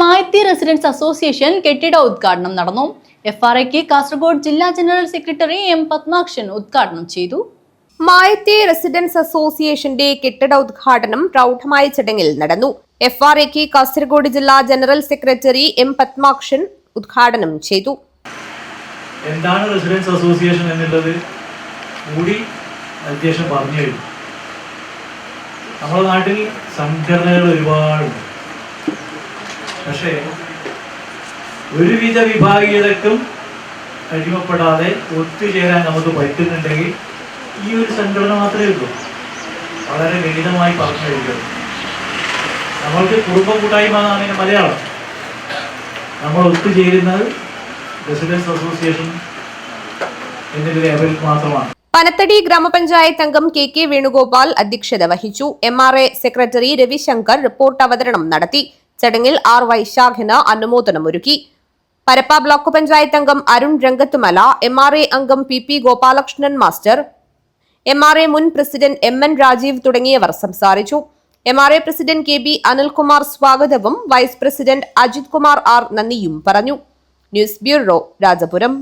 Mayathi residence association കെട്ടിട ഉദ്ഘാടനം നടന്നു. എഫ് ആർ ഐക്ക് കാസർഗോഡ് ജില്ലാ ജനറൽ സെക്രട്ടറി എം പത്മാക്ഷൻ ഉദ്ഘാടനം ചെയ്തു. മായത്തെ റെസിഡൻസ് അസോസിയേഷന്റെ കെട്ടിട ഉദ്ഘാടനം പ്രൗഢമായ ചടങ്ങിൽ നടന്നു. F R A K Kasaragod ജില്ലാ ജനറൽ സെക്രട്ടറി എം പത്മാക്ഷൻ ഉദ്ഘാടനം ചെയ്തു. എന്താണ് റെസിഡൻസ് അസോസിയേഷൻ എന്നുള്ളത്? കൂടി അധ്യക്ഷൻ പറഞ്ഞു കഴിഞ്ഞു നമ്മുടെ നാട്ടിൽ സംഘടനകൾ ഒരുപാടുണ്ട്. പക്ഷേ ഒരുവിധ വിഭാഗീയതക്കും അടിമപ്പെടാതെ ഒത്തുചേരാൻ നമുക്ക് പറ്റുന്നുണ്ടെങ്കിൽ ഈ ഒരു സംഘടന മാത്രമേ ഉള്ളൂ. വളരെ ലളിതമായി പറഞ്ഞു കഴിക്കുന്നത് നമ്മൾക്ക് കുടുംബ കൂട്ടായ്മ എന്നാണ് മലയാളം. നമ്മൾ ഒത്തുചേരുന്നത് റെസിഡൻസ് അസോസിയേഷൻ എന്നൊരു ലെവലിൽ മാത്രമാണ്. പനത്തടി ഗ്രാമപഞ്ചായത്ത് അംഗം കെ കെ വേണുഗോപാൽ അധ്യക്ഷത വഹിച്ചു. M R A secretary Ravishankar report അവതരണം നടത്തി. ചടങ്ങിൽ ആർ വൈശാഖന് അനുമോദനമൊരുക്കി പരപ്പ ബ്ലോക്ക് പഞ്ചായത്ത് അംഗം Arun Rangathumala M R A അംഗം P P Gopalakrishnan master M R A മുൻ പ്രസിഡന്റ് എം എൻ രാജീവ് തുടങ്ങിയവർ സംസാരിച്ചു. M R A president K B Anilkumar സ്വാഗതവും vice president Ajith Kumar R നന്ദിയും പറഞ്ഞു. News bureau Rajapuram.